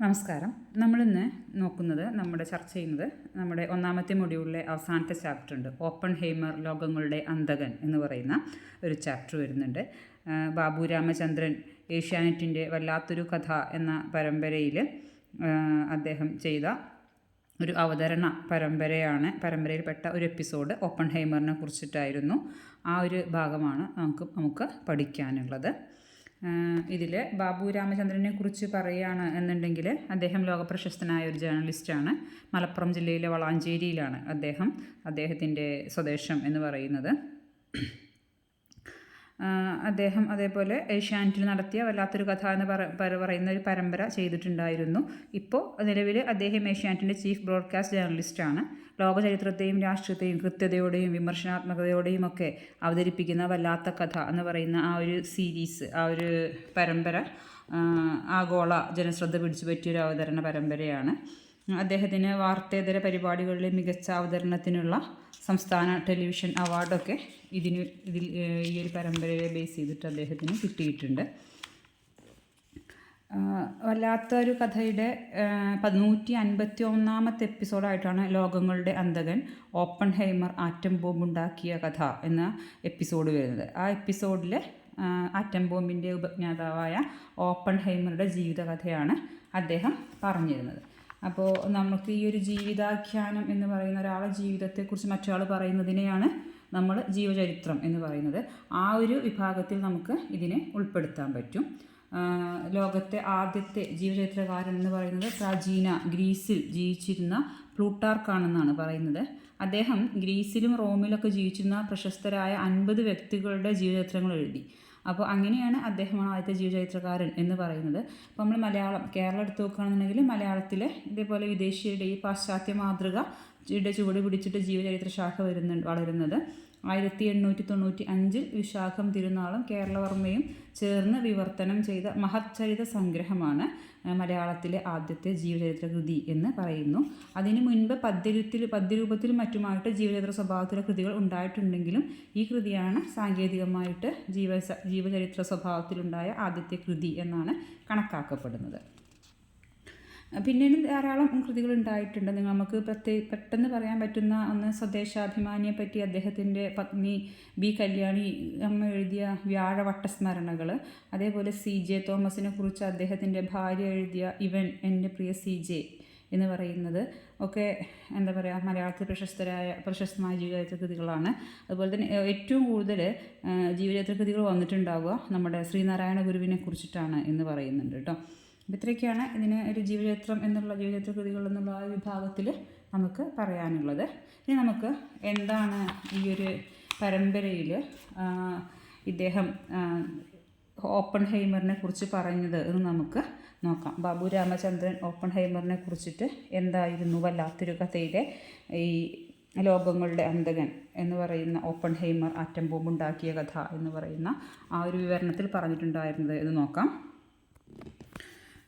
നമസ്കാരം. നമ്മളിന്ന് നോക്കുന്നത് നമ്മുടെ ചർച്ച ചെയ്യുന്നത് നമ്മുടെ ഒന്നാമത്തെ മൊഡ്യൂളിലെ അവസാനത്തെ ചാപ്റ്റർ ഉണ്ട്. ഓപ്പൺ ഹെയ്മർ ലോകങ്ങളുടെ അന്തകൻ എന്ന് പറയുന്ന ഒരു ചാപ്റ്റർ വരുന്നുണ്ട്. ബാബു രാമചന്ദ്രൻ ഏഷ്യാനെറ്റിന്റെ വല്ലാത്തൊരു കഥ എന്ന പരമ്പരയിൽ അദ്ദേഹം ചെയ്ത ഒരു അവതരണ പരമ്പരയാണ് പരമ്പരയിൽപ്പെട്ട ഒരു എപ്പിസോഡ് ഓപ്പൺ ഹൈമറിനെ കുറിച്ചിട്ടായിരുന്നു ആ ഒരു ഭാഗമാണ് നമുക്ക് നമുക്ക് പഠിക്കാനുള്ളത്. ഇതിൽ ബാബു രാമചന്ദ്രനെ കുറിച്ച് പറയുകയാണ് എന്നുണ്ടെങ്കിൽ അദ്ദേഹം ലോകപ്രശസ്തനായ ഒരു ജേർണലിസ്റ്റാണ്. മലപ്പുറം ജില്ലയിലെ വളാഞ്ചേരിയിലാണ് അദ്ദേഹം അദ്ദേഹത്തിന്റെ സ്വദേശം എന്ന് പറയുന്നത്. അദ്ദേഹം അതേപോലെ ഏഷ്യാനെറ്റിൽ നടത്തിയ വല്ലാത്തൊരു കഥ എന്ന് പറ പറ- പറയുന്ന ഒരു പരമ്പര ചെയ്തിട്ടുണ്ടായിരുന്നു. ഇപ്പോൾ നിലവിൽ അദ്ദേഹം ഏഷ്യാനെറ്റിന്റെ ചീഫ് ബ്രോഡ്കാസ്റ്റ് ജേർണലിസ്റ്റാണ് ലോക ചരിത്രത്തെയും രാഷ്ട്രീയത്തെയും കൃത്യതയോടെയും വിമർശനാത്മകതയോടെയും ഒക്കെ അവതരിപ്പിക്കുന്ന വല്ലാത്ത കഥ എന്ന് പറയുന്ന ആ ഒരു സീരീസ് ആ ഒരു പരമ്പര ആഗോള ജനശ്രദ്ധ പിടിച്ചു പറ്റിയൊരു അവതരണ പരമ്പരയാണ്. അദ്ദേഹത്തിന് വാർത്തേതര പരിപാടികളിലെ മികച്ച അവതരണത്തിനുള്ള സംസ്ഥാന ടെലിവിഷൻ അവാർഡൊക്കെ ഇതിന് ഇതിൽ ഈ ഒരു പരമ്പരയെ ബേസ് ചെയ്തിട്ട് അദ്ദേഹത്തിന് കിട്ടിയിട്ടുണ്ട്. വല്ലാത്തൊരു കഥയുടെ പതിനൂറ്റി അൻപത്തി ഒന്നാമത്തെ എപ്പിസോഡായിട്ടാണ് ലോകങ്ങളുടെ അന്തകൻ ഓപ്പൺ ഹൈമർ ആറ്റം ബോംബ് ഉണ്ടാക്കിയ കഥ എന്ന എപ്പിസോഡ് വരുന്നത്. ആ എപ്പിസോഡിലെ ആറ്റം ബോംബിന്റെ ഉപജ്ഞാതാവായ ഓപ്പൺ ഹൈമറുടെ ജീവിതകഥയാണ് അദ്ദേഹം പറഞ്ഞിരുന്നത്. അപ്പോൾ നമുക്ക് ഈ ഒരു ജീവിതാഖ്യാനം എന്ന് പറയുന്ന ഒരാളെ ജീവിതത്തെക്കുറിച്ച് മറ്റൊരാൾ പറയുന്നതിനെയാണ് നമ്മൾ ജീവചരിത്രം എന്ന് പറയുന്നത്. ആ ഒരു വിഭാഗത്തിൽ നമുക്ക് ഇതിനെ ഉൾപ്പെടുത്താൻ പറ്റും. ലോകത്തെ ആദ്യത്തെ ജീവചരിത്രകാരൻ എന്ന് പറയുന്നത് പ്രാചീന ഗ്രീസിൽ ജീവിച്ചിരുന്ന പ്ലൂട്ടാർക്കാണെന്നാണ് പറയുന്നത്. അദ്ദേഹം ഗ്രീസിലും റോമിലൊക്കെ ജീവിച്ചിരുന്ന പ്രശസ്തരായ അൻപത് വ്യക്തികളുടെ ജീവചരിത്രങ്ങൾ എഴുതി. അപ്പോൾ അങ്ങനെയാണ് അദ്ദേഹമാണ് ആദ്യത്തെ ജീവചരിത്രകാരൻ എന്ന് പറയുന്നത്. അപ്പോൾ നമ്മൾ മലയാളം കേരളം എടുത്ത് നോക്കുകയാണെന്നുണ്ടെങ്കിൽ മലയാളത്തിലെ ഇതേപോലെ വിദേശീയരുടെ ഈ പാശ്ചാത്യ മാതൃക ചുവട് പിടിച്ചിട്ട് ജീവചരിത്ര ശാഖ വരുന്നുണ്ട് വളരുന്നത്. ആയിരത്തി എണ്ണൂറ്റി തൊണ്ണൂറ്റി അഞ്ചിൽ വിശാഖം തിരുനാളും കേരളവർമ്മയും ചേർന്ന് വിവർത്തനം ചെയ്ത മഹച്ചരിത സംഗ്രഹമാണ് മലയാളത്തിലെ ആദ്യത്തെ ജീവചരിത്ര കൃതി എന്ന് പറയുന്നു. അതിനു മുൻപ് പദ്യരൂപത്തിൽ പദ്യരൂപത്തിലും മറ്റുമായിട്ട് ജീവചരിത്ര സ്വഭാവത്തിലെ കൃതികൾ ഉണ്ടായിട്ടുണ്ടെങ്കിലും ഈ കൃതിയാണ് സാങ്കേതികമായിട്ട് ജീവ ജീവചരിത്ര സ്വഭാവത്തിലുണ്ടായ ആദ്യത്തെ കൃതി എന്നാണ് കണക്കാക്കപ്പെടുന്നത്. പിന്നീട് ധാരാളം കൃതികൾ ഉണ്ടായിട്ടുണ്ട് നമുക്ക് പ്രത്യേക പെട്ടെന്ന് പറയാൻ പറ്റുന്ന ഒന്ന് സ്വദേശാഭിമാനിയെ പറ്റി അദ്ദേഹത്തിന്റെ പത്നി ബി കല്യാണി അമ്മ എഴുതിയ വ്യാഴവട്ട സ്മരണകൾ അതേപോലെ സി ജെ തോമസിനെ കുറിച്ച് അദ്ദേഹത്തിന്റെ ഭാര്യ എഴുതിയ ഇവൻ എന്റെ പ്രിയ സി ജെ എന്ന് പറയുന്നത് ഒക്കെ എന്താ പറയുക മലയാളത്തിൽ പ്രശസ്തരായ പ്രശസ്തമായ ജീവചരിത്ര കൃതികളാണ്. അതുപോലെ തന്നെ ഏറ്റവും കൂടുതൽ ജീവചരിത്ര കൃതികൾ വന്നിട്ടുണ്ടാവുക നമ്മുടെ ശ്രീനാരായണ ഗുരുവിനെ കുറിച്ചിട്ടാണ് എന്ന് പറയുന്നുണ്ട് കേട്ടോ. അപ്പോൾ ഇത്രയൊക്കെയാണ് ഇതിന് ഒരു ജീവചരിത്രം എന്നുള്ള ജീവചരിത്ര കൃതികൾ എന്നുള്ള ആ വിഭാഗത്തിൽ നമുക്ക് പറയാനുള്ളത്. ഇനി നമുക്ക് എന്താണ് ഈ ഒരു പരമ്പരയിൽ ഇദ്ദേഹം ഓപ്പൺ ഹൈമറിനെ കുറിച്ച് പറഞ്ഞത് എന്ന് നമുക്ക് നോക്കാം. ബാബു രാമചന്ദ്രൻ ഓപ്പൺ ഹൈമറിനെ കുറിച്ചിട്ട് എന്തായിരുന്നു വല്ലാത്തൊരു കഥയിലെ ഈ ലോകങ്ങളുടെ അന്തകൻ എന്ന് പറയുന്ന ഓപ്പൺ ഹൈമർ ആറ്റം ബോംബ് ഉണ്ടാക്കിയ കഥ എന്ന് പറയുന്ന ആ ഒരു വിവരണത്തിൽ പറഞ്ഞിട്ടുണ്ടായിരുന്നത് എന്ന് നോക്കാം.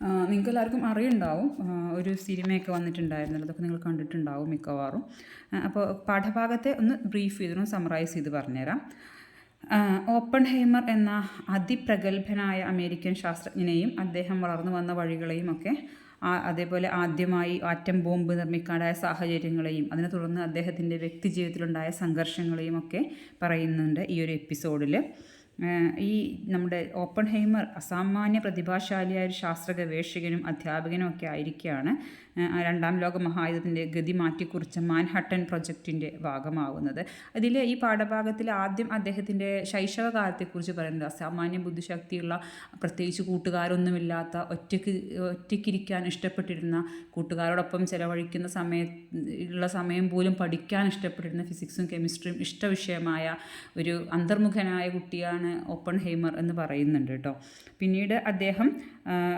നിങ്ങൾക്ക് എല്ലാവർക്കും അറിയുണ്ടാവും. ഒരു സിനിമയൊക്കെ വന്നിട്ടുണ്ടായിരുന്നല്ലോ. അതൊക്കെ നിങ്ങൾ കണ്ടിട്ടുണ്ടാവും മിക്കവാറും. അപ്പോൾ പാഠഭാഗത്തെ ഒന്ന് ബ്രീഫ് ചെയ്തൊന്ന് സമറൈസ് ചെയ്ത് പറഞ്ഞുതരാം. ഓപ്പൺ ഹൈമർ എന്ന അതിപ്രഗത്ഭനായ അമേരിക്കൻ ശാസ്ത്രജ്ഞനെയും അദ്ദേഹം വളർന്നു വന്ന വഴികളെയും ഒക്കെ അതേപോലെ ആദ്യമായി ആറ്റം ബോംബ് നിർമ്മിക്കാനായ സാഹചര്യങ്ങളെയും അതിനെ തുടർന്ന് അദ്ദേഹത്തിന്റെ വ്യക്തിജീവിതത്തിലുണ്ടായ സംഘർഷങ്ങളെയും ഒക്കെ പറയുന്നുണ്ട് ഈ ഒരു എപ്പിസോഡിൽ ഈ നമ്മുടെ ഓപ്പൺ ഹൈമർ അസാമാന്യ പ്രതിഭാശാലിയായ ഒരു ശാസ്ത്ര ഗവേഷകനും അധ്യാപകനും ഒക്കെ ആയിരിക്കുകയാണ്. രണ്ടാം ലോക മഹായുദ്ധത്തിന്റെ ഗതി മാറ്റിക്കുറിച്ച മാൻഹട്ടൻ പ്രൊജക്റ്റിന്റെ ഭാഗമാവുന്നത്. അതിൽ ഈ പാഠഭാഗത്തിൽ ആദ്യം അദ്ദേഹത്തിന്റെ ശൈശവകാലത്തെക്കുറിച്ച് പറയുന്നത് അസാമാന്യ ബുദ്ധിശക്തിയുള്ള പ്രത്യേകിച്ച് കൂട്ടുകാരൊന്നുമില്ലാത്ത ഒറ്റയ്ക്ക് ഒറ്റയ്ക്കിരിക്കാൻ ഇഷ്ടപ്പെട്ടിരുന്ന കൂട്ടുകാരോടൊപ്പം ചിലവഴിക്കുന്ന സമയ ഉള്ള സമയം പോലും പഠിക്കാൻ ഇഷ്ടപ്പെട്ടിരുന്ന ഫിസിക്സും കെമിസ്ട്രിയും ഇഷ്ടവിഷയമായ ഒരു അന്തർമുഖനായ കുട്ടിയാണ് ഓപ്പൺ ഹെയ്മർ എന്ന് പറയുന്നുണ്ട് കേട്ടോ. പിന്നീട് അദ്ദേഹം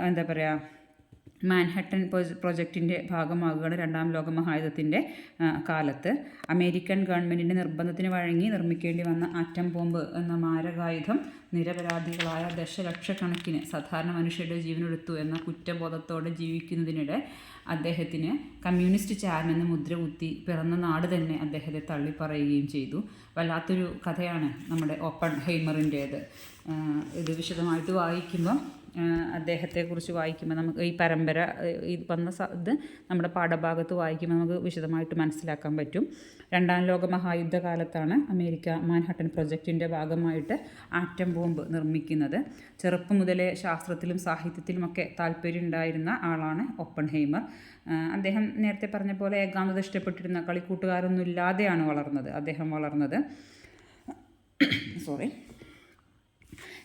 എന്താ പറയുക മാൻഹട്ടൻ പ്രൊജക്റ്റിന്റെ ഭാഗമാകുകയാണ് രണ്ടാം ലോക മഹായുദ്ധത്തിന്റെ കാലത്ത്. അമേരിക്കൻ ഗവൺമെന്റിന്റെ നിർബന്ധത്തിന് വഴങ്ങി നിർമ്മിക്കേണ്ടി വന്ന ആറ്റം ബോംബ് എന്ന മാരകായുധം നിരപരാധികളായ ദശലക്ഷക്കണക്കിന് സാധാരണ മനുഷ്യരുടെ ജീവനെടുത്തു എന്ന കുറ്റബോധത്തോടെ ജീവിക്കുന്നതിനിടെ അദ്ദേഹത്തിന് കമ്മ്യൂണിസ്റ്റ് ചാരനെന്ന് മുദ്ര കുത്തി പിറന്ന നാട് തന്നെ അദ്ദേഹത്തെ തള്ളിപ്പറയുകയും ചെയ്തു. വല്ലാത്തൊരു കഥയാണ് നമ്മുടെ ഓപ്പൺ ഹെയ്മറിന്റേത്. ഇത് വിശദമായിട്ട് വായിക്കുമ്പം അദ്ദേഹത്തെക്കുറിച്ച് വായിക്കുമ്പോൾ നമുക്ക് ഈ പരമ്പര ഇത് വന്ന ഇത് നമ്മുടെ പാഠഭാഗത്ത് വായിക്കുമ്പോൾ നമുക്ക് വിശദമായിട്ട് മനസ്സിലാക്കാൻ പറ്റും. രണ്ടാം ലോക മഹായുദ്ധകാലത്താണ് അമേരിക്ക മാൻഹട്ടൻ പ്രൊജക്റ്റിന്റെ ഭാഗമായിട്ട് ആറ്റം ബോംബ് നിർമ്മിക്കുന്നത്. ചെറുപ്പം മുതലേ ശാസ്ത്രത്തിലും സാഹിത്യത്തിലുമൊക്കെ താല്പര്യം ഉണ്ടായിരുന്ന ആളാണ് ഒപ്പൺഹൈമർ അദ്ദേഹം നേരത്തെ പറഞ്ഞ പോലെ ഏകാന്തത ഇഷ്ടപ്പെട്ടിരുന്ന കളിക്കൂട്ടുകാരൊന്നും ഇല്ലാതെയാണ് വളർന്നത് അദ്ദേഹം വളർന്നത്. സോറി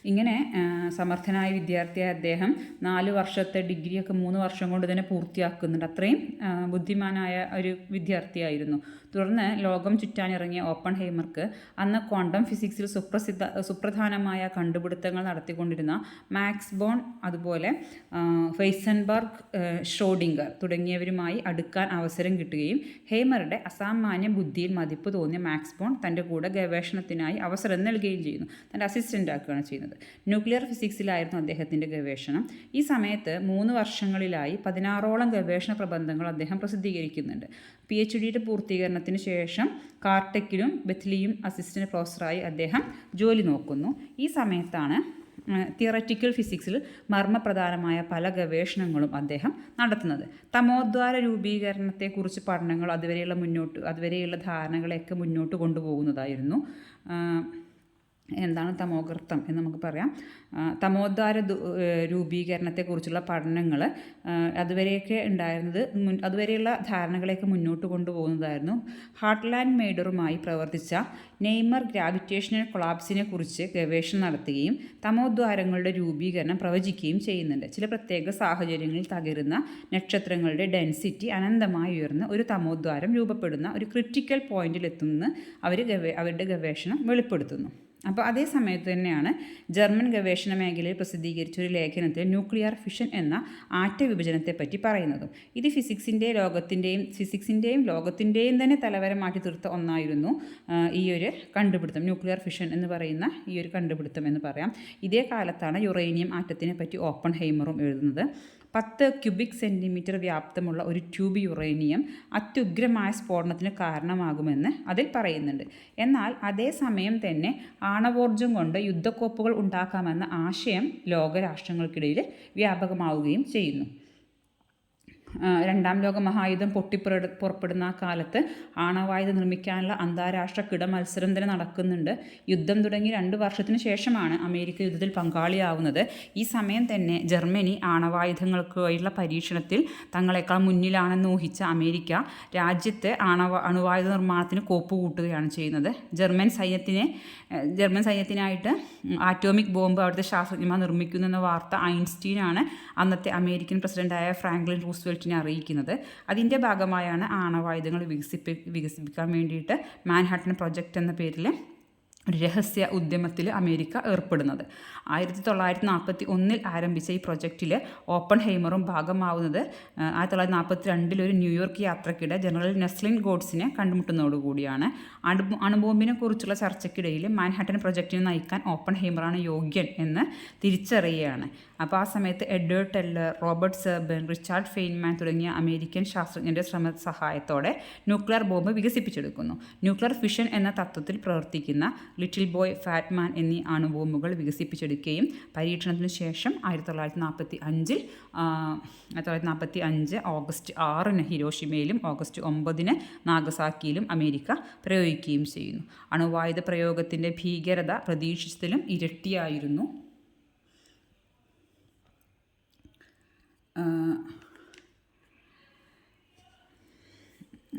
ഇങ്ങനെ സമർത്ഥനായ വിദ്യാർത്ഥിയായ അദ്ദേഹം നാല് വർഷത്തെ ഡിഗ്രിയൊക്കെ മൂന്ന് വർഷം കൊണ്ട് തന്നെ പൂർത്തിയാക്കുന്നുണ്ട്. അത്രയും ബുദ്ധിമാനായ ഒരു വിദ്യാർത്ഥിയായിരുന്നു. തുടർന്ന് ലോകം ചുറ്റാനിറങ്ങിയ ഓപ്പൺ ഹെയ്മർക്ക് അന്ന് ക്വാണ്ടം ഫിസിക്സിൽ സുപ്രസിദ്ധ സുപ്രധാനമായ കണ്ടുപിടുത്തങ്ങൾ നടത്തിക്കൊണ്ടിരുന്ന മാക്സ് ബോൺ അതുപോലെ ഫെയ്സൻബർഗ് ഷോഡിംഗർ തുടങ്ങിയവരുമായി അടുക്കാൻ അവസരം കിട്ടുകയും ഹെയ്മറുടെ അസാമാന്യ ബുദ്ധിയിൽ മതിപ്പ് തോന്നിയ മാക്സ് ബോൺ തന്റെ കൂടെ ഗവേഷണത്തിനായി അവസരം നൽകുകയും ചെയ്യുന്നു. തന്റെ അസിസ്റ്റന്റ് ആക്കുകയാണ് ചെയ്യുന്നത്. ന്യൂക്ലിയർ ഫിസിക്സിലായിരുന്നു അദ്ദേഹത്തിന്റെ ഗവേഷണം. ഈ സമയത്ത് മൂന്ന് വർഷങ്ങളിലായി പതിനാറോളം ഗവേഷണ പ്രബന്ധങ്ങൾ അദ്ദേഹം പ്രസിദ്ധീകരിക്കുന്നുണ്ട്. പി എച്ച് ഡിയുടെ പൂർത്തീകരണത്തിന് ശേഷം കാർട്ടെക്കിലും ബെത്ലിയും അസിസ്റ്റന്റ് പ്രൊഫസറായി അദ്ദേഹം ജോലി നോക്കുന്നു. ഈ സമയത്താണ് തിയററ്റിക്കൽ ഫിസിക്സിൽ മർമ്മപ്രധാനമായ പല ഗവേഷണങ്ങളും അദ്ദേഹം നടത്തുന്നത്. തമോദ്വാര രൂപീകരണത്തെക്കുറിച്ച് പഠനങ്ങൾ അതുവരെയുള്ള മുന്നോട്ട് അതുവരെയുള്ള ധാരണകളെയൊക്കെ മുന്നോട്ട് കൊണ്ടുപോകുന്നതായിരുന്നു. എന്താണ് തമോകൃത്തം എന്ന് നമുക്ക് പറയാം. തമോദ്വാര രൂപീകരണത്തെക്കുറിച്ചുള്ള പഠനങ്ങൾ അതുവരെയൊക്കെ ഉണ്ടായിരുന്നത് മുൻ അതുവരെയുള്ള ധാരണകളെയൊക്കെ മുന്നോട്ട് കൊണ്ടുപോകുന്നതായിരുന്നു. ഹാർട്ട്ലാൻഡ് മെയ്ഡറുമായി പ്രവർത്തിച്ച നെയ്മർ ഗ്രാവിറ്റേഷണൽ കൊളാപ്സിനെ കുറിച്ച് ഗവേഷണം നടത്തുകയും തമോദ്വാരങ്ങളുടെ രൂപീകരണം പ്രവചിക്കുകയും ചെയ്യുന്നുണ്ട്. ചില പ്രത്യേക സാഹചര്യങ്ങളിൽ തകരുന്ന നക്ഷത്രങ്ങളുടെ ഡെൻസിറ്റി അനന്തമായി ഉയർന്ന് ഒരു തമോദ്വാരം രൂപപ്പെടുന്ന ഒരു ക്രിറ്റിക്കൽ പോയിന്റിലെത്തുമെന്ന് അവർ അവരുടെ ഗവേഷണം വെളിപ്പെടുത്തുന്നു. അപ്പോൾ അതേ സമയത്ത് തന്നെയാണ് ജർമ്മൻ ഗവേഷണ മേഖലയിൽ പ്രസിദ്ധീകരിച്ച ഒരു ലേഖനത്തിൽ ന്യൂക്ലിയർ ഫിഷൻ എന്ന ആറ്റ വിഭജനത്തെപ്പറ്റി പറയുന്നതും. ഇത് ഫിസിക്സിന്റെ ലോകത്തിന്റെയും ഫിസിക്സിന്റെയും ലോകത്തിന്റെയും തന്നെ തലവരമാക്കി തീർത്ത ഒന്നായിരുന്നു ഈ ഒരു കണ്ടുപിടുത്തം. ന്യൂക്ലിയർ ഫിഷൻ എന്ന് പറയുന്ന ഈ ഒരു കണ്ടുപിടുത്തം എന്ന് പറയാം. ഇതേ കാലത്താണ് യുറേനിയം ആറ്റത്തിനെ പറ്റി ഓപ്പൺ ഹൈമറും എഴുതുന്നത്. പത്ത് ക്യൂബിക് സെന്റിമീറ്റർ വ്യാപ്തമുള്ള ഒരു ട്യൂബ് യുറേനിയം അത്യുഗ്രമായ സ്ഫോടനത്തിന് കാരണമാകുമെന്ന് അതിൽ പറയുന്നുണ്ട്. എന്നാൽ അതേസമയം തന്നെ ആണവോർജം കൊണ്ട് യുദ്ധക്കോപ്പുകൾ ഉണ്ടാക്കാമെന്ന ആശയം ലോകരാഷ്ട്രങ്ങൾക്കിടയിൽ വ്യാപകമാവുകയും ചെയ്യുന്നു. രണ്ടാം ലോക മഹായുദ്ധം പൊട്ടിപ്പുറ പുറപ്പെടുന്ന ആ കാലത്ത് ആണവായുധം നിർമ്മിക്കാനുള്ള അന്താരാഷ്ട്ര കിട മത്സരം തന്നെ നടക്കുന്നുണ്ട്. യുദ്ധം തുടങ്ങി രണ്ട് വർഷത്തിന് ശേഷമാണ് അമേരിക്ക യുദ്ധത്തിൽ പങ്കാളിയാവുന്നത്. ഈ സമയം തന്നെ ജർമ്മനി ആണവായുധങ്ങൾക്കുള്ള പരീക്ഷണത്തിൽ തങ്ങളെക്കാൾ മുന്നിലാണെന്ന് ഊഹിച്ച അമേരിക്ക രാജ്യത്തെ ആണവ അണുവായുധ നിർമ്മാണത്തിന് കോപ്പ് കൂട്ടുകയാണ് ചെയ്യുന്നത്. ജർമ്മൻ സൈന്യത്തിനെ ജർമ്മൻ സൈന്യത്തിനായിട്ട് ആറ്റോമിക് ബോംബ് അവിടുത്തെ ശാസ്ത്രജ്ഞന്മാർ നിർമ്മിക്കുന്നു എന്ന വാർത്ത ഐൻസ്റ്റീനാണ്. അന്നത്തെ അമേരിക്കൻ പ്രസിഡന്റായ ഫ്രാങ്ക്ലിൻ റൂസ്വെൽറ്റ് പ്രോജക്റ്റിനെ അറിയിക്കുന്നത്. അതിന്റെ ഭാഗമായാണ് ആണവായുധങ്ങൾ വികസിപ്പി വികസിപ്പിക്കാൻ വേണ്ടിയിട്ട് മാൻഹാട്ടൻ പ്രൊജക്റ്റ് എന്ന പേരിൽ രഹസ്യ ഉദ്യമത്തിൽ അമേരിക്ക ഏർപ്പെടുന്നത്. ആയിരത്തി തൊള്ളായിരത്തി നാൽപ്പത്തി ഒന്നിൽ ആരംഭിച്ച ഈ പ്രൊജക്റ്റിൽ ഓപ്പൺ ഹെയ്മറും ഭാഗമാവുന്നത് ആയിരത്തി തൊള്ളായിരത്തി നാൽപ്പത്തി രണ്ടിൽ ഒരു ന്യൂയോർക്ക് യാത്രക്കിടെ ജനറൽ നെസ്ലിൻ ഗോഡ്സിനെ കണ്ടുമുട്ടുന്നതോടുകൂടിയാണ്. അണു അണുബോംബിനെ കുറിച്ചുള്ള ചർച്ചയ്ക്കിടയിൽ മാൻഹാട്ടൻ പ്രൊജക്റ്റിനെ നയിക്കാൻ ഓപ്പൺ ഹെയ്മറാണ് യോഗ്യൻ എന്ന് തിരിച്ചറിയുകയാണ്. അപ്പോൾ ആ സമയത്ത് Edward Teller Robert Serber Richard Feynman തുടങ്ങിയ അമേരിക്കൻ ശാസ്ത്രജ്ഞരുടെ ശ്രമ സഹായത്തോടെ ന്യൂക്ലിയർ ബോംബ് വികസിപ്പിച്ചെടുക്കുന്നു. ന്യൂക്ലിയർ ഫിഷൻ എന്ന തത്വത്തിൽ പ്രവർത്തിക്കുന്ന ലിറ്റിൽ ബോയ് ഫാറ്റ്മാൻ എന്നീ അണുബോംബുകൾ വികസിപ്പിച്ചെടുക്കുകയും പരീക്ഷണത്തിന് ശേഷം ആയിരത്തി തൊള്ളായിരത്തി നാൽപ്പത്തി അഞ്ചിൽ ആയിരത്തി തൊള്ളായിരത്തി നാൽപ്പത്തി അഞ്ച് ഓഗസ്റ്റ് ആറിന് ഹിരോഷിമയിലും ഓഗസ്റ്റ് ഒമ്പതിന് നാഗസാക്കിയിലും അമേരിക്ക പ്രയോഗിക്കുകയും ചെയ്യുന്നു. അണുവായുധ പ്രയോഗത്തിന്റെ ഭീകരത പ്രതീക്ഷിച്ചതിലും ഇരട്ടിയായിരുന്നു.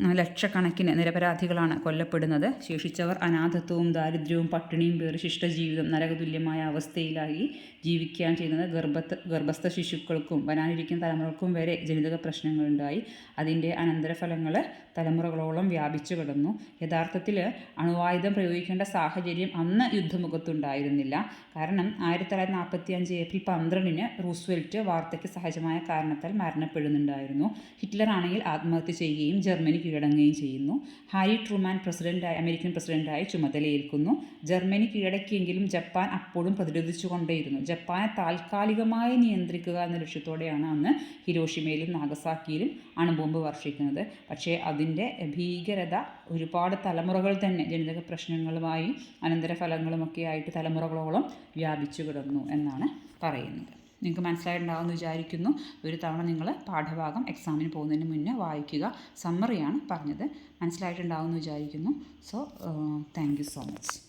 ലക്ഷക്കണക്കിന് നിരപരാധികളാണ് കൊല്ലപ്പെടുന്നത്. ശേഷിച്ചവർ അനാഥത്വവും ദാരിദ്ര്യവും പട്ടിണിയും പേറി ശിഷ്ടജീവിതം നരകതുല്യമായ അവസ്ഥയിലായി. ജീവിക്കുകയാണ് ചെയ്യുന്നത്. ഗർഭത്ത് ഗർഭസ്ഥ ശിശുക്കൾക്കും വരാനിരിക്കുന്ന തലമുറകൾക്കും വരെ ജനിതക പ്രശ്നങ്ങളുണ്ടായി. അതിന്റെ അനന്തരഫലങ്ങൾ തലമുറകളോളം വ്യാപിച്ചു കിടന്നു. യഥാർത്ഥത്തിൽ അണുവായുധം പ്രയോഗിക്കേണ്ട സാഹചര്യം അന്ന് യുദ്ധമുഖത്തുണ്ടായിരുന്നില്ല. കാരണം ആയിരത്തി തൊള്ളായിരത്തി നാൽപ്പത്തി അഞ്ച് ഏപ്രിൽ പന്ത്രണ്ടിന് റൂസ്വെൽറ്റ് വാർത്തയ്ക്ക് സഹജമായ കാരണത്താൽ മരണപ്പെടുന്നുണ്ടായിരുന്നു. ഹിറ്റ്ലർ ആണെങ്കിൽ ആത്മഹത്യ ചെയ്യുകയും ജർമ്മനി കീഴടങ്ങുകയും ചെയ്യുന്നു. ഹാരി ട്രൂമാൻ പ്രസിഡന്റായി അമേരിക്കൻ പ്രസിഡന്റായി ചുമതലയേൽക്കുന്നു. ജർമ്മനി കീഴടക്കിയെങ്കിലും ജപ്പാൻ അപ്പോഴും പ്രതിരോധിച്ചുകൊണ്ടേയിരുന്നു. ജപ്പാനെ താൽക്കാലികമായി നിയന്ത്രിക്കുക എന്ന ലക്ഷ്യത്തോടെയാണ് അന്ന് ഹിരോഷിമയിലും നാഗസാക്കിയിലും അണുബോംബ് വർഷിക്കുന്നത്. പക്ഷേ അതിന്റെ ഭീകരത ഒരുപാട് തലമുറകൾ തന്നെ ജനിതക പ്രശ്നങ്ങളുമായി അനന്തരഫലങ്ങളുമൊക്കെ ആയിട്ട് തലമുറകളോളം വ്യാപിച്ചു കിടന്നു എന്നാണ് പറയുന്നത്. നിങ്ങൾക്ക് മനസ്സിലായിട്ടുണ്ടാവുമെന്ന് വിചാരിക്കുന്നു. ഒരു തവണ നിങ്ങൾ പാഠഭാഗം എക്സാമിന് പോകുന്നതിന് മുന്നേ വായിക്കുക. സമ്മറിയാണ് പറഞ്ഞത്. മനസ്സിലായിട്ടുണ്ടാവുമെന്ന് വിചാരിക്കുന്നു. So thank so much.